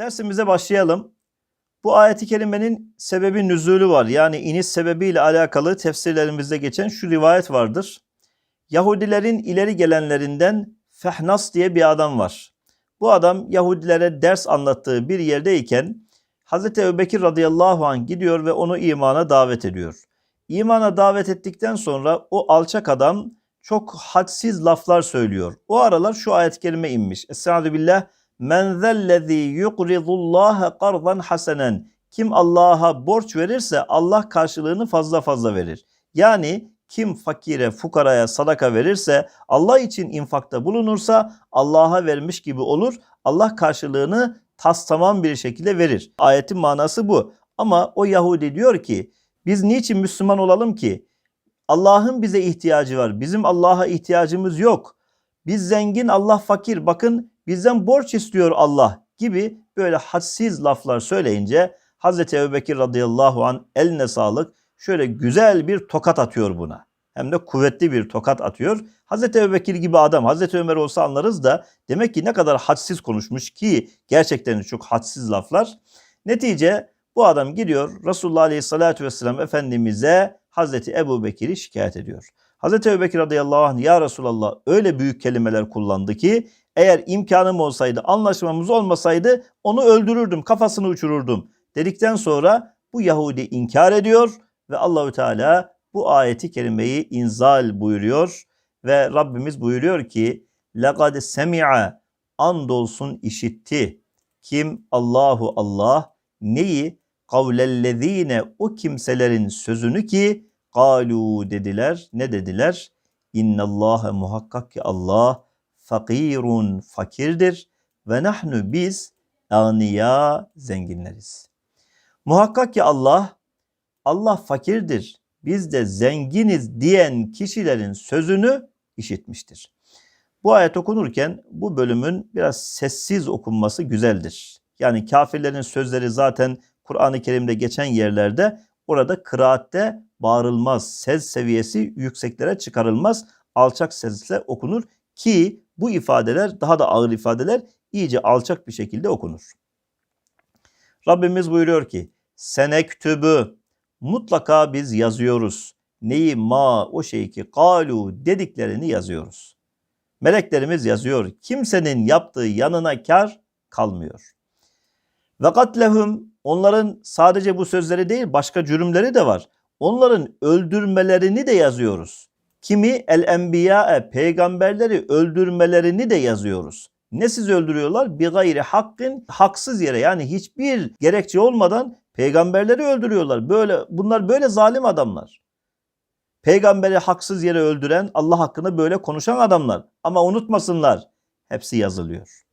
Dersimize başlayalım. Bu ayeti kerimenin sebebi nüzulü var. Yani iniş sebebiyle alakalı tefsirlerimizde geçen şu rivayet vardır. Yahudilerin ileri gelenlerinden Fehnas diye bir adam var. Bu adam Yahudilere ders anlattığı bir yerdeyken Hazreti Ebubekir radıyallahu anh gidiyor ve onu imana davet ediyor. İmana davet ettikten sonra o alçak adam çok hadsiz laflar söylüyor. O aralar şu ayet-i kerime inmiş. Estaizu billah. Men zellezî yukridullâhe kardan hasenen. Kim Allah'a borç verirse Allah karşılığını fazla fazla verir. Yani kim fakire, fukaraya sadaka verirse, Allah için infakta bulunursa Allah'a vermiş gibi olur. Allah karşılığını tas tamam bir şekilde verir. Ayetin manası bu. Ama o Yahudi diyor ki biz niçin Müslüman olalım ki? Allah'ın bize ihtiyacı var. Bizim Allah'a ihtiyacımız yok. Biz zengin, Allah fakir. Bakın bizden borç istiyor Allah gibi böyle hadsiz laflar söyleyince Hazreti Ebubekir radıyallahu an eline sağlık şöyle güzel bir tokat atıyor buna. Hem de kuvvetli bir tokat atıyor. Hazreti Ebubekir gibi adam, Hazreti Ömer olsa anlarız da demek ki ne kadar hadsiz konuşmuş ki gerçekten çok hadsiz laflar. Netice bu adam gidiyor Resulullah Aleyhisselatü Vesselam Efendimiz'e Hazreti Ebu Bekir'i şikayet ediyor. Hazreti Ebu Bekir radıyallahu anh ya Resulallah öyle büyük kelimeler kullandı ki eğer imkanım olsaydı anlaşmamız olmasaydı onu öldürürdüm kafasını uçururdum dedikten sonra bu Yahudi inkar ediyor ve Allahü Teala bu ayeti kerimeyi inzal buyuruyor ve Rabbimiz buyuruyor ki لَقَدْ سَمِعَ andolsun işitti. Kim? Allahu Allah. Neyi? kavlellezine o kimselerin sözünü ki galu dediler. Ne dediler? İnnallâhe muhakkak ki Allah fakirun fakirdir ve nahnu biz aniya zenginleriz. Muhakkak ki Allah Allah fakirdir. Biz de zenginiz diyen kişilerin sözünü işitmiştir. Bu ayet okunurken bu bölümün biraz sessiz okunması güzeldir. Yani kafirlerin sözleri zaten Kur'an-ı Kerim'de geçen yerlerde orada kıraatte bağırılmaz. Ses seviyesi yükseklere çıkarılmaz. Alçak sesle okunur ki bu ifadeler daha da ağır ifadeler iyice alçak bir şekilde okunur. Rabbimiz buyuruyor ki senektübü mutlaka biz yazıyoruz. Neyi ma o şeyi ki kalu dediklerini yazıyoruz. Meleklerimiz yazıyor. Kimsenin yaptığı yanına kar kalmıyor. Ve katlehum onların sadece bu sözleri değil başka cürümleri de var. Onların öldürmelerini de yazıyoruz. Kimi el enbiya peygamberleri öldürmelerini de yazıyoruz. Ne siz öldürüyorlar? Bir gayri hakkın haksız yere yani hiçbir gerekçe olmadan peygamberleri öldürüyorlar. Böyle bunlar böyle zalim adamlar. Peygamberi haksız yere öldüren, Allah hakkında böyle konuşan adamlar. Ama unutmasınlar hepsi yazılıyor.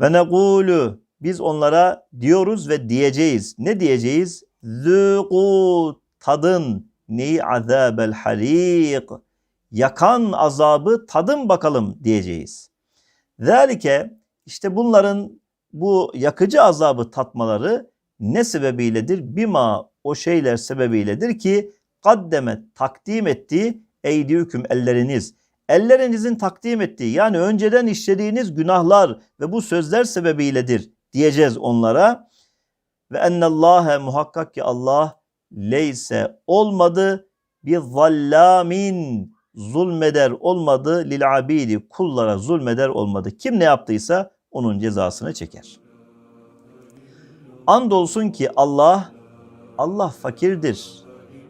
Ve negulu biz onlara diyoruz ve diyeceğiz. Ne diyeceğiz? Zûku tadın neyi azâbel harik. Yakan azabı tadın bakalım diyeceğiz. Zalike işte bunların bu yakıcı azabı tatmaları ne sebebiyledir? Bima o şeyler sebebiyledir ki kaddeme takdim ettiği eydiyüküm elleriniz. Ellerinizin takdim ettiği yani önceden işlediğiniz günahlar ve bu sözler sebebiyledir diyeceğiz onlara. Ve ennallâhe muhakkak ki Allah leyse olmadı bir zallamin zulmeder olmadı lil abidi kullara zulmeder olmadı. Kim ne yaptıysa onun cezasını çeker. Andolsun ki Allah Allah fakirdir.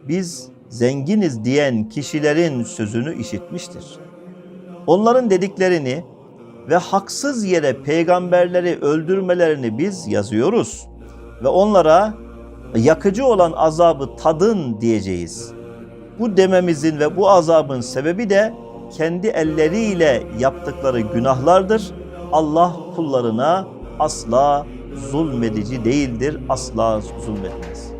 Biz zenginiz diyen kişilerin sözünü işitmiştir. Onların dediklerini ve haksız yere peygamberleri öldürmelerini biz yazıyoruz ve onlara yakıcı olan azabı tadın diyeceğiz. Bu dememizin ve bu azabın sebebi de kendi elleriyle yaptıkları günahlardır. Allah kullarına asla zulmedici değildir, asla zulmetmez.